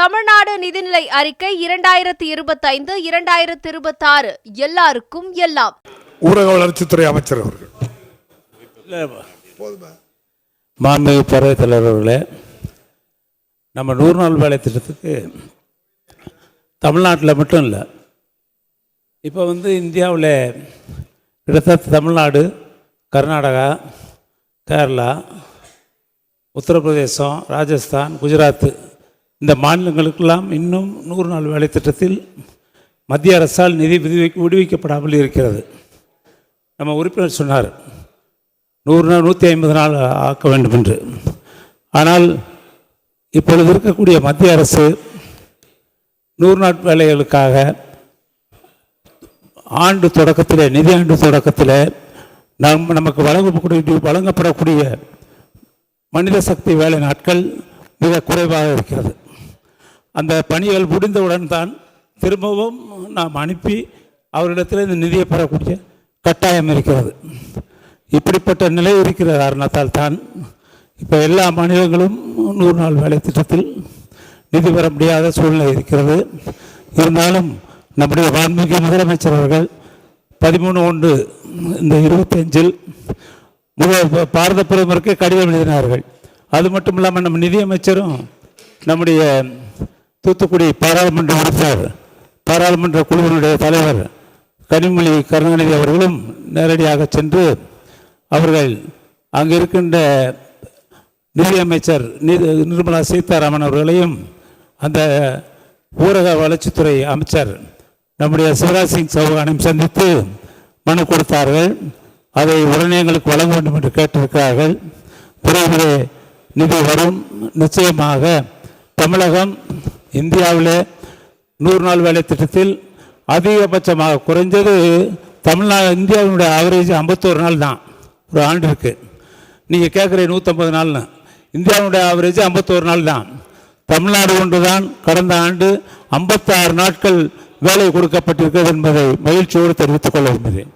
தமிழ்நாடு நிதிநிலை அறிக்கை இரண்டாயிரத்தி இருபத்தைந்து இரண்டாயிரத்தி இருபத்தாறு. எல்லாருக்கும் எல்லாம். ஊரக வளர்ச்சித்துறை அமைச்சர் அவர்கள். மாண்புமிகு பேரவைத் தலைவர் அவர்களே நம்ம நூறு நாள் வேலை திட்டத்துக்கு தமிழ்நாட்டில் மட்டும் இல்லை இப்போ வந்து இந்தியாவில் கிட்டத்தட்ட தமிழ்நாடு கர்நாடகா கேரளா உத்தரப்பிரதேசம் ராஜஸ்தான் குஜராத் இந்த மாநிலங்களுக்கெல்லாம் இன்னும் நூறு நாள் வேலை திட்டத்தில் மத்திய அரசால் நிதி விடுவிக்க விடுவிக்கப்படாமல் இருக்கிறது. நம்ம உறுப்பினர் சொன்னார் நூறு நாள் நூற்றி ஐம்பது நாள் ஆக்க வேண்டும் என்று. ஆனால் இப்பொழுது இருக்கக்கூடிய மத்திய அரசு நூறு நாள் வேலைகளுக்காக ஆண்டு தொடக்கத்தில் நிதியாண்டு தொடக்கத்தில் நம் நமக்கு வழங்கக்கூடிய வழங்கப்படக்கூடிய மனித சக்தி வேலை நாட்கள் மிக குறைவாக இருக்கிறது. அந்த பணிகள் முடிந்தவுடன் தான் திரும்பவும் நாம் அனுப்பி அவரிடத்தில் இந்த நிதியை பெறக்கூடிய கட்டாயம் இருக்கிறது. இப்படிப்பட்ட நிலை இருக்கிற காரணத்தால் தான் இப்போ எல்லா மாநிலங்களும் நூறு நாள் வேலை திட்டத்தில் நிதி பெற முடியாத சூழ்நிலை இருக்கிறது. இருந்தாலும் நம்முடைய வான்மீக முதலமைச்சர் அவர்கள் பதிமூணு ஒன்று இந்த இருபத்தஞ்சில் முதல் பாரத பிரதமருக்கு கடிதம் எழுதினார்கள். அது மட்டும் இல்லாமல் நம்ம நிதியமைச்சரும் நம்முடைய தூத்துக்குடி பாராளுமன்ற உறுப்பினர் பாராளுமன்ற குழுவினுடைய தலைவர் கனிமொழி கருணாநிதி அவர்களும் நேரடியாக சென்று அவர்கள் அங்கே இருக்கின்ற நிதியமைச்சர் நிர்மலா சீதாராமன் அவர்களையும் அந்த ஊரக வளர்ச்சித்துறை அமைச்சர் நம்முடைய சிவராஜ் சிங் சௌகானையும் சந்தித்து மனு கொடுத்தார்கள். அதை உடனே எங்களுக்கு வழங்க வேண்டும் என்று கேட்டிருக்கிறார்கள். விரைவில் நிதி வரும். நிச்சயமாக தமிழகம் இந்தியாவில் நூறு நாள் வேலை திட்டத்தில் அதிகபட்சமாக குறைஞ்சது தமிழ்நாடு இந்தியாவினுடைய ஆவரேஜ் ஐம்பத்தோரு நாள் தான். ஒரு ஆண்டிற்கு நீங்கள் கேட்குற நூற்றம்பது நாள்னு. இந்தியாவுடைய ஆவரேஜ் ஐம்பத்தோரு நாள் தான். தமிழ்நாடு ஒன்று தான் கடந்த ஆண்டு ஐம்பத்தாறு நாட்கள் வேலை கொடுக்கப்பட்டிருக்கிறது என்பதை மகிழ்ச்சியோடு தெரிவித்துக் கொள்ள விரும்புகிறேன்.